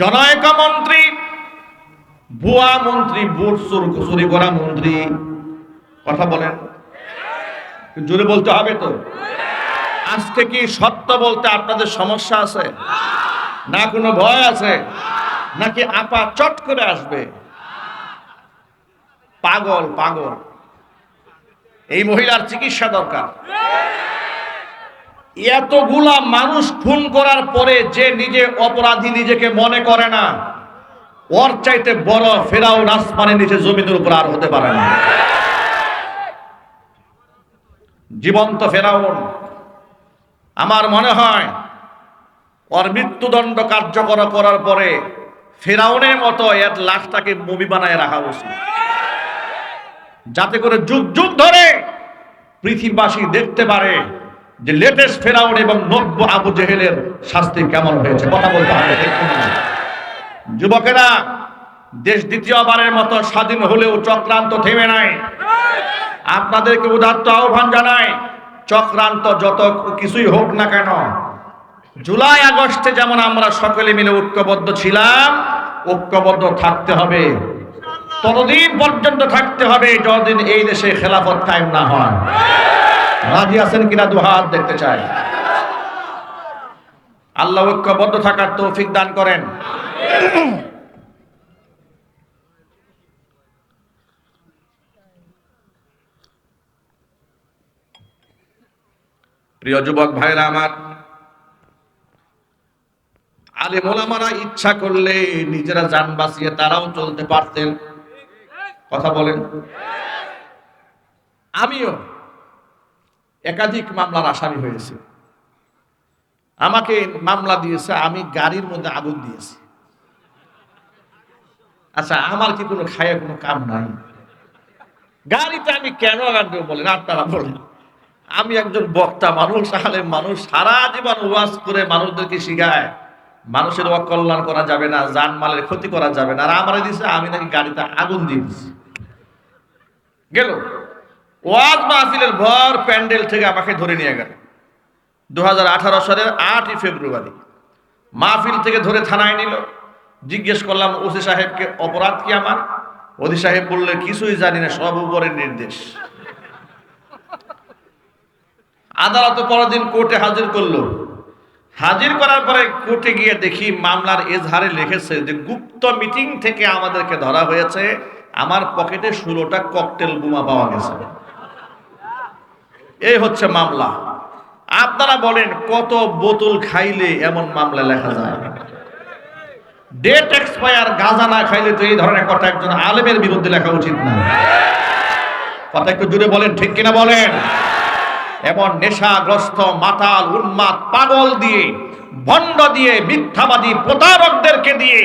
জনৈক মন্ত্রী, ভুয়া মন্ত্রী, বুট চুর- করা মন্ত্রী। কথা বলেন। জোরে বলতে হবে তো? আজকে কি সত্য বলতে আপনাদের সমস্যা আছে? না কোনো ভয় আছে? নাকি আপা চট করে আসবে? পাগল পাগল। এই মহিলার চিকিৎসা দরকার। এতগুলা মানুষ খুন করার পরে যে নিজে অপরাধী নিজেকে মনে করে না, ওর চাইতে বড় ফেরাও আসমানের নিচে জমিনের উপর আর হতে পারে না। জীবন্ত ফেরাউন, আমার মনে হয় ওর মৃত্যুদণ্ড কার্যকর করার পরে ফেরাউনের মতো এর লাশটাকে মুভি বানায় রাখা উচিত। যাতে করে যুগ যুগ ধরে পৃথিবীবাসী দেখতে পারে যে লেটেস্ট ফেরাউন এবং নব্য আবু জেহেলের শাস্তি কেমন হয়েছে? কথা বলতে হবে? যুবকেরা, দেশ দ্বিতীয়বারের মতো স্বাধীন হলেও চক্রান্ত থেমে নাই। আপনাদেরকে উদাত্ত আহ্বান জানাই, চক্রান্ত যত কিছুই হোক না কেন, জুলাই, আগস্টে যেমন আমরা সকলে মিলে ঐক্যবদ্ধ ছিলাম, ঐক্যবদ্ধ থাকতে হবে। ততদিন পর্যন্ত থাকতে হবে, যতদিন এই দেশে খেলাফত কায়েম না হয়। রাজি আছেন কিনা দু হাত দেখতে চাই। আল্লাহ ঐক্যবদ্ধ থাকার তৌফিক দান করেন। প্রিয় যুবক ভাইরা আমার, আলে মোলামারা ইচ্ছা করলে নিজেরা যান বাঁচিয়ে তারাও চলতে পারতেন। কথা বলেন। আমিও একাধিক মামলার আসামি হয়েছে। আমাকে মামলা দিয়েছে, আমি গাড়ির মধ্যে আগুন দিয়েছি। আচ্ছা আমার কি কোনো খায়া কোনো কাম নাই? গাড়িতে আমি কেন আগান দেবো বলেন, আপনারা বলেন। আমি একজন বক্তা মানুষ, আলেম মানুষ, সারা জীবন ওয়াজ করে মানুষদেরকে শিখায়, মানুষের অকল্যাণ করা যাবে না, জানমালের ক্ষতি করা যাবে না। আর আমার দিছে, আমি নাকি গাড়িতে আগুন দিয়ে দিছি গেল? ওয়াজ মাহফিলের ভর প্যান্ডেল থেকে আমাকে ধরে নিয়ে গেল। দু সালের আটই ফেব্রুয়ারি মাহফিল থেকে ধরে থানায় নিল। জিজ্ঞেস করলাম, ওসি সাহেবকে অপরাধ কি আমার? ওসি সাহেব বললে, কিছুই জানি না, সব উপরের নির্দেশ। আদালত পরের দিন কোর্টে হাজির করল। হাজির করার পরে কোর্টে গিয়ে দেখি মামলার এজহারে লিখেছে যে, গুপ্ত মিটিং থেকে আমাদেরকে ধরা হয়েছে। আমার পকেটে ষোলোটা ককটেল বোমা পাওয়া গেছে। এই হচ্ছে মামলা। আপনারা বলেন, কত বোতল খাইলে এমন মামলা লেখা যায়? ডেট এক্সপায়ার গাঁজা না খাইলে তো এই ধরনের কথা একজন আলেমের বিরুদ্ধে লেখা উচিত না। কথা একটু জুড়ে বলেন, ঠিক কিনা বলেন? এমন নেশাগ্রস্ত, মাতাল, উন্মাদ, পাগল দিয়ে, ভণ্ড দিয়ে, মিথ্যাবাদী প্রতারকদেরকে দিয়ে,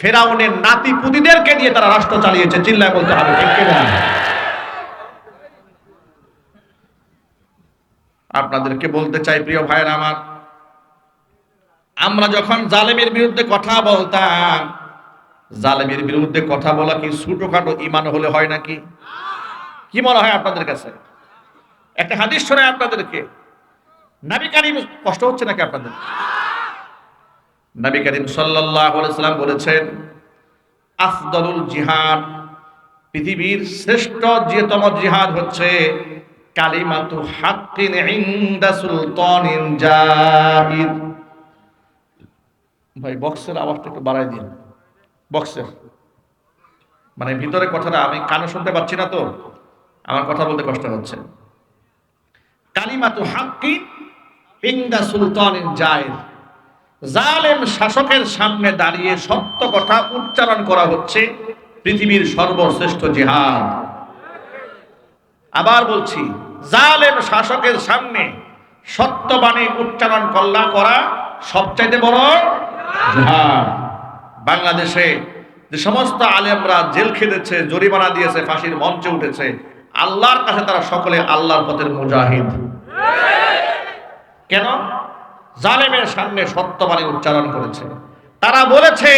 ফেরাউনের নাতি পুতিদেরকে দিয়ে তারা রাষ্ট্র চালিয়েছে। চিল্লায় বলতে হবে, ঠিক কিনা? আপনাদেরকে বলতে চাই, প্রিয় ভাইয়ের আমার। আমরা যখন জালেমের বিরুদ্ধে কথা বলতাম, জালেমের বিরুদ্ধে কথা বলা কি ছোটখাটো ইমান হলে হয় নাকি? কি মনে হয় আপনাদের কাছে? একটা হাদিস শোনায় আপনাদেরকে। নবী কারিম কষ্ট হচ্ছে নাকি আপনাদের? নবী করিম সাল্লাল্লাহু আলাইহি সাল্লাম বলেছেন, আফদলুল জিহাদ, পৃথিবীর শ্রেষ্ঠ যেতম জিহাদ হচ্ছে কালিমাতু হাক্কিন ইনদা সুলতানিন জাহিদ ভাই বক্সের আওয়াজটা একটু বাড়াই দিন। বক্সের মানে ভিতরে কথাটা আমি কানে শুনতে পাচ্ছি না তো। আমার কথা বলতে কষ্ট হচ্ছে। কালিমাতু হাক্কিন ইনদা সুলতানিন জাহিদ জালেম শাসকের সামনে দাঁড়িয়ে সত্য কথা উচ্চারণ করা হচ্ছে পৃথিবীর সর্বশ্রেষ্ঠ জিহাদ। আবার বলছি জালেম শাসকের সামনে সত্যবাণী উচ্চারণ কল্লা করা সবচাইতে বড় বাংলাদেশে যে সমস্ত আলেমরা জেল খেটেছে, জরিমানা দিয়েছে, ফাঁসির মঞ্চে উঠেছে, আল্লাহর কাছে তারা সকলে আল্লাহর পথের মুজাহিদ। কেন? জালেমের সামনে সত্যবাণী উচ্চারণ করেছে। তারা বলেছে,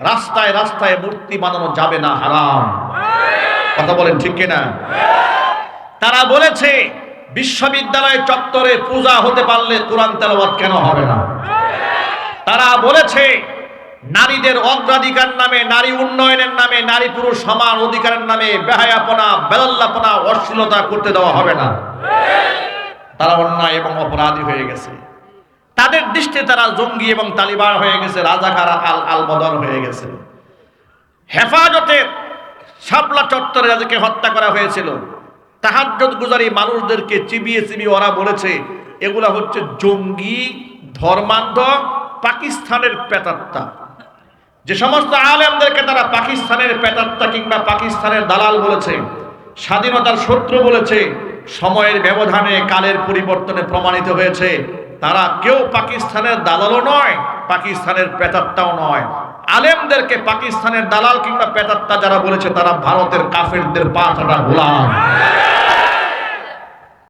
রাস্তায় রাস্তায় মূর্তি বানানো যাবে না, হারাম। কথা বলেন ঠিক কিনা? তারা বলেছে, বিশ্ববিদ্যালয় চত্বরে পূজা হতে পারলে কোরআন তেলাওয়াত কেন হবে না? তারা বলেছে, নারীদের অগ্রাধিকার নামে, নারী উন্নয়নের নামে, নারী পুরুষ সমান অধিকারের নামে বেহায়াপনা, বেলাল্লাপনা, অশ্লীলতা করতে দেওয়া হবে না। তারা অন্যায় এবং অপরাধী হয়ে গেছে। তাদের দৃষ্টিতে তারা জঙ্গি এবং তালিবান হয়ে গেছে, রাজাকার আল আল বদল হয়ে গেছে। হেফাজতের শাপলা চত্বরে যাদেরকে হত্যা করা হয়েছিল। তাহাজ্জত গুজারি মানুষদেরকে চিবিয়ে চিবিয়ে ওরা বলেছে, এগুলা হচ্ছে জঙ্গি ধর্মান্ধ পাকিস্তানের পেতাত্তা যে সমস্ত আলেমদেরকে তারা পাকিস্তানের পেতাত্তা কিংবা পাকিস্তানের দালাল বলেছে, স্বাধীনতার শত্রু বলেছে, সময়ের ব্যবধানে, কালের পরিবর্তনে প্রমাণিত হয়েছে, তারা কেউ পাকিস্তানের দালালও নয়, পাকিস্তানের পেতাত্তাও নয়। আলেমদেরকে পাকিস্তানের দালাল কিংবা পেতাত্তা যারা বলেছে তারা ভারতের কাফেরদের পা চাটা গোলাম।